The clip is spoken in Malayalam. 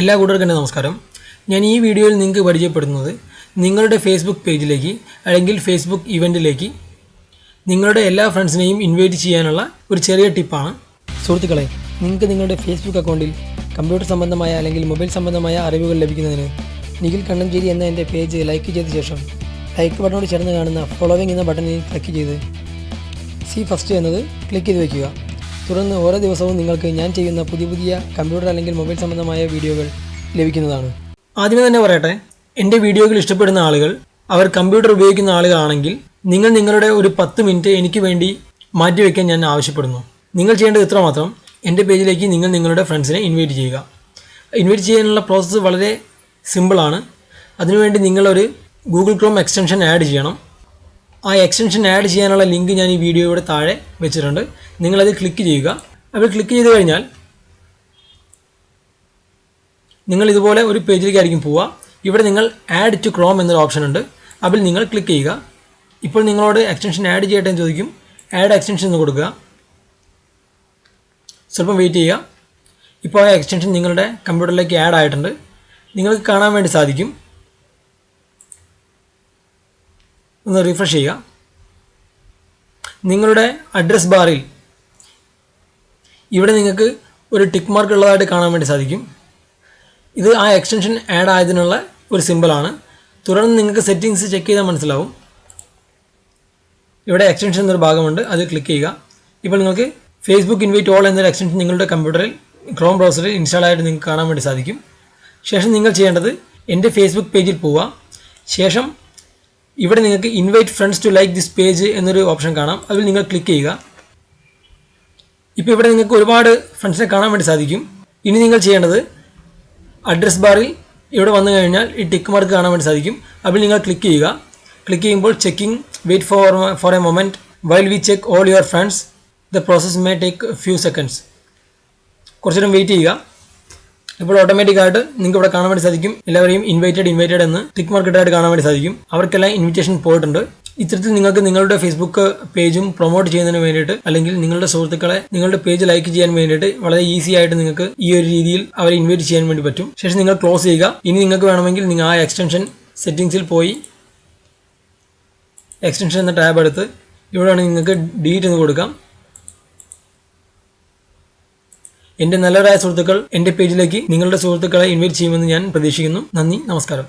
എല്ലാ കൂട്ടർക്കും നമസ്കാരം. ഞാൻ ഈ വീഡിയോയിൽ നിങ്ങൾക്ക് പരിചയപ്പെടുന്നത് നിങ്ങളുടെ ഫേസ്ബുക്ക് പേജിലേക്ക് അല്ലെങ്കിൽ ഫേസ്ബുക്ക് ഇവന്റിലേക്ക് നിങ്ങളുടെ എല്ലാ ഫ്രണ്ട്സിനെയും ഇൻവൈറ്റ് ചെയ്യാനുള്ള ഒരു ചെറിയ ടിപ്പാണ് സുഹൃത്തുക്കളെ നിങ്ങൾക്ക് നിങ്ങളുടെ ഫേസ്ബുക്ക് അക്കൗണ്ടിൽ കമ്പ്യൂട്ടർ സംബന്ധമായ അല്ലെങ്കിൽ മൊബൈൽ സംബന്ധമായ അറിവുകൾ ലഭിക്കുന്നതിന് നിഖിൽ കണ്ണഞ്ചേരി എന്ന എന്റെ പേജ് ലൈക്ക് ചെയ്ത ശേഷം ലൈക്ക് ബട്ടണോട് ചേർന്ന് കാണുന്ന ഫോളോവിംഗ് എന്ന ബട്ടണിൽ ക്ലിക്ക് ചെയ്ത് സി ഫസ്റ്റ് എന്നത് ക്ലിക്ക് ചെയ്ത് വയ്ക്കുക. തുടർന്ന് ഓരോ ദിവസവും നിങ്ങൾക്ക് ഞാൻ ചെയ്യുന്ന പുതിയ പുതിയ കമ്പ്യൂട്ടർ അല്ലെങ്കിൽ മൊബൈൽ സംബന്ധമായ വീഡിയോകൾ ലഭിക്കുന്നതാണ്. ആദ്യമേ തന്നെ പറയട്ടെ എന്റെ വീഡിയോകൾ ഇഷ്ടപ്പെടുന്ന ആളുകൾ അവർ കമ്പ്യൂട്ടർ ഉപയോഗിക്കുന്ന ആളുകളാണെങ്കിൽ നിങ്ങൾ നിങ്ങളുടെ ഒരു പത്ത് മിനിറ്റ് എനിക്ക് വേണ്ടി മാറ്റിവെക്കാൻ ഞാൻ ആവശ്യപ്പെടുന്നു. നിങ്ങൾ ചെയ്യേണ്ടത് ഇത്ര മാത്രം എന്റെ പേജിലേക്ക് നിങ്ങൾ നിങ്ങളുടെ ഫ്രണ്ട്സിനെ ഇൻവൈറ്റ് ചെയ്യുക. ഇൻവൈറ്റ് ചെയ്യാനുള്ള പ്രോസസ്സ് വളരെ സിമ്പിളാണ്. അതിനുവേണ്ടി നിങ്ങളൊരു ഗൂഗിൾ ക്രോം എക്സ്റ്റൻഷൻ ആഡ് ചെയ്യണം. ആ എക്സ്റ്റൻഷൻ ആഡ് ചെയ്യാനുള്ള ലിങ്ക് ഞാൻ ഈ വീഡിയോയുടെ താഴെ വെച്ചിട്ടുണ്ട്. നിങ്ങളത് ക്ലിക്ക് ചെയ്യുക. അപ്പോൾ ക്ലിക്ക് ചെയ്ത് കഴിഞ്ഞാൽ നിങ്ങൾ ഇതുപോലെ ഒരു പേജിലേക്കായിരിക്കും പോവുക. ഇവിടെ നിങ്ങൾ ആഡ് ടു ക്രോം എന്നൊരു ഓപ്ഷൻ ഉണ്ട്. അതിൽ നിങ്ങൾ ക്ലിക്ക് ചെയ്യുക. ഇപ്പോൾ നിങ്ങളോട് എക്സ്റ്റൻഷൻ ആഡ് ചെയ്യട്ടെ എന്ന് ചോദിക്കും. ആഡ് എക്സ്റ്റൻഷൻ എന്ന് കൊടുക്കുക. സ്വല്പം വെയിറ്റ് ചെയ്യുക. ഇപ്പോൾ ആ എക്സ്റ്റൻഷൻ നിങ്ങളുടെ കമ്പ്യൂട്ടറിലേക്ക് ആഡ് ആയിട്ടുണ്ട്. നിങ്ങൾക്ക് കാണാൻ വേണ്ടി സാധിക്കും. ഒന്ന് റിഫ്രഷ് ചെയ്യുക. നിങ്ങളുടെ അഡ്രസ് ബാറിൽ ഇവിടെ നിങ്ങൾക്ക് ഒരു ടിക്ക് മാർക്ക് ഉള്ളതായിട്ട് കാണാൻ വേണ്ടി സാധിക്കും. ഇത് ആ എക്സ്റ്റൻഷൻ ആഡ് ആയതിനുള്ള ഒരു സിമ്പിളാണ് തുടർന്ന് നിങ്ങൾക്ക് സെറ്റിങ്സ് ചെക്ക് ചെയ്താൽ മനസ്സിലാവും. ഇവിടെ എക്സ്റ്റൻഷൻ എന്നൊരു ഭാഗമുണ്ട്. അത് ക്ലിക്ക് ചെയ്യുക. ഇപ്പോൾ നിങ്ങൾക്ക് ഫേസ്ബുക്ക് ഇൻവൈറ്റ് ഓൾ എന്നൊരു എക്സ്റ്റൻഷൻ നിങ്ങളുടെ കമ്പ്യൂട്ടറിൽ ക്രോം ബ്രൗസറിൽ ഇൻസ്റ്റാൾ ആയിട്ട് നിങ്ങൾക്ക് കാണാൻ വേണ്ടി സാധിക്കും. ശേഷം നിങ്ങൾ ചെയ്യേണ്ടത് എന്റെ ഫേസ്ബുക്ക് പേജിൽ പോവുക. ശേഷം ഇവിടെ നിങ്ങൾക്ക് invite friends to like this page എന്നൊരു ഓപ്ഷൻ കാണാം. അതിൽ നിങ്ങൾ ക്ലിക്ക് ചെയ്യുക. ഇപ്പോൾ ഇവിടെ നിങ്ങൾക്ക് ഒരുപാട് ഫ്രണ്ട്സിനെ കാണാൻ വേണ്ടി സാധിക്കും. ഇനി നിങ്ങൾ ചെയ്യേണ്ടത് അഡ്രസ് ബാറിൽ ഇവിടെ വന്നു കഴിഞ്ഞാൽ ഈ ടിക്ക് മാർക്ക് കാണാൻ വേണ്ടി സാധിക്കും. അതിൽ നിങ്ങൾ ക്ലിക്ക് ചെയ്യുക. ക്ലിക്ക് ചെയ്യുമ്പോൾ checking wait for for a moment while we check all your friends the process may take few seconds കുറച്ചു നേരം വെയിറ്റ് ചെയ്യുക. ഇപ്പോൾ ഓട്ടോമാറ്റിക് ആയിട്ട് നിങ്ങൾക്ക് ഇവിടെ കാണാൻ വേണ്ടി സാധിക്കും. എല്ലാവരെയും ഇൻവൈറ്റഡ് ഇൻവൈറ്റഡ് എന്ന് ടിക്ക് മാർക്കറ്റായിട്ട് കാണാൻ വേണ്ടി സാധിക്കും. അവർക്കെല്ലാം ഇൻവിറ്റേഷൻ പോയിട്ടുണ്ട്. ഇത്തരത്തിൽ നിങ്ങൾക്ക് നിങ്ങളുടെ ഫേസ്ബുക്ക് പേജും പ്രൊമോട്ട് ചെയ്യുന്നതിന് വേണ്ടിയിട്ട് അല്ലെങ്കിൽ നിങ്ങളുടെ സുഹൃത്തുക്കളെ നിങ്ങളുടെ പേജ് ലൈക്ക് ചെയ്യാൻ വേണ്ടിയിട്ട് വളരെ ഈസി ആയിട്ട് നിങ്ങൾക്ക് ഈ ഒരു രീതിയിൽ അവരെ ഇൻവൈറ്റ് ചെയ്യാൻ വേണ്ടി പറ്റും. ശേഷം നിങ്ങൾ ക്ലോസ് ചെയ്യുക. ഇനി നിങ്ങൾക്ക് വേണമെങ്കിൽ നിങ്ങൾ ആ എക്സ്റ്റൻഷൻ സെറ്റിംഗ്സിൽ പോയി എക്സ്റ്റൻഷൻ എന്ന ടാബ് എടുത്ത് ഇവിടെയാണ് നിങ്ങൾക്ക് ഡീറ്റ് എന്ന് കൊടുക്കാം. എന്റെ നല്ലവരായ സുഹൃത്തുക്കൾ എന്റെ പേജിലേക്ക് നിങ്ങളുടെ സുഹൃത്തുക്കളെ ഇൻവൈറ്റ് ചെയ്യുമെന്ന് ഞാൻ പ്രതീക്ഷിക്കുന്നു. നന്ദി നമസ്കാരം.